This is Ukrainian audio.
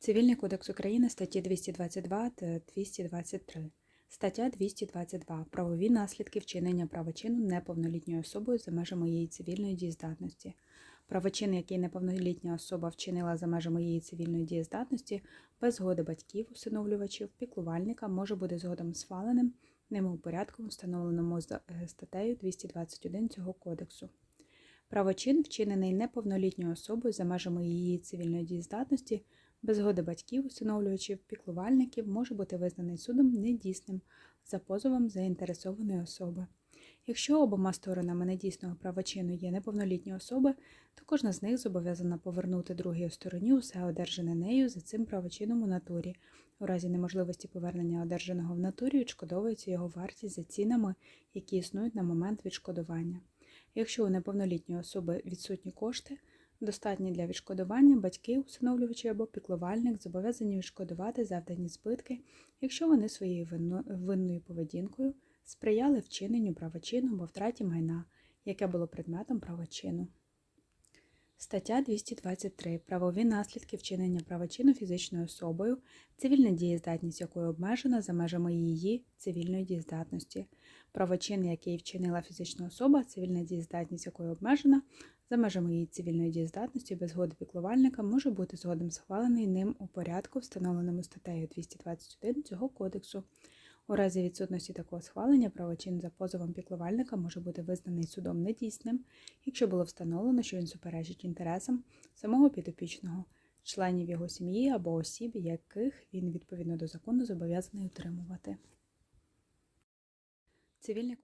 Цивільний кодекс України статті 222 та 223. Стаття 222. Правові наслідки вчинення правочину неповнолітньою особою за межами її цивільної дієздатності. Правочин, який неповнолітня особа вчинила за межами її цивільної дієздатності, без згоди батьків, усиновлювачів, піклувальника, може бути згодом схваленим ними у порядку, встановленому е, статтею 221 цього кодексу. Правочин, вчинений неповнолітньою особою за межами її цивільної дієздатності, без згоди батьків, усиновлювачів, піклувальників, може бути визнаний судом недійсним за позовом заінтересованої особи. Якщо обома сторонами недійсного правочину є неповнолітні особи, то кожна з них зобов'язана повернути другій стороні усе одержане нею за цим правочином у натурі. У разі неможливості повернення одержаного в натурі відшкодовується його вартість за цінами, які існують на момент відшкодування. Якщо у неповнолітньої особи відсутні кошти, достатні для відшкодування, батьки, усиновлювачі або піклувальник зобов'язані відшкодувати завдані збитки, якщо вони своєю винною поведінкою сприяли вчиненню правочину або втраті майна, яке було предметом правочину. Стаття 223. Правові наслідки вчинення правочину фізичною особою, цивільна дієздатність якої обмежена за межами її цивільної дієздатності. Правочин, який вчинила фізична особа, цивільна дієздатність якої обмежена за межами її цивільної дієздатності без згоди піклувальника може бути згодом схвалений ним у порядку, встановленому статтею 221 цього кодексу. У разі відсутності такого схвалення правочин за позовом піклувальника може бути визнаний судом недійсним, якщо було встановлено, що він суперечить інтересам самого підопічного, членів його сім'ї або осіб, яких він відповідно до закону зобов'язаний утримувати. Цивільний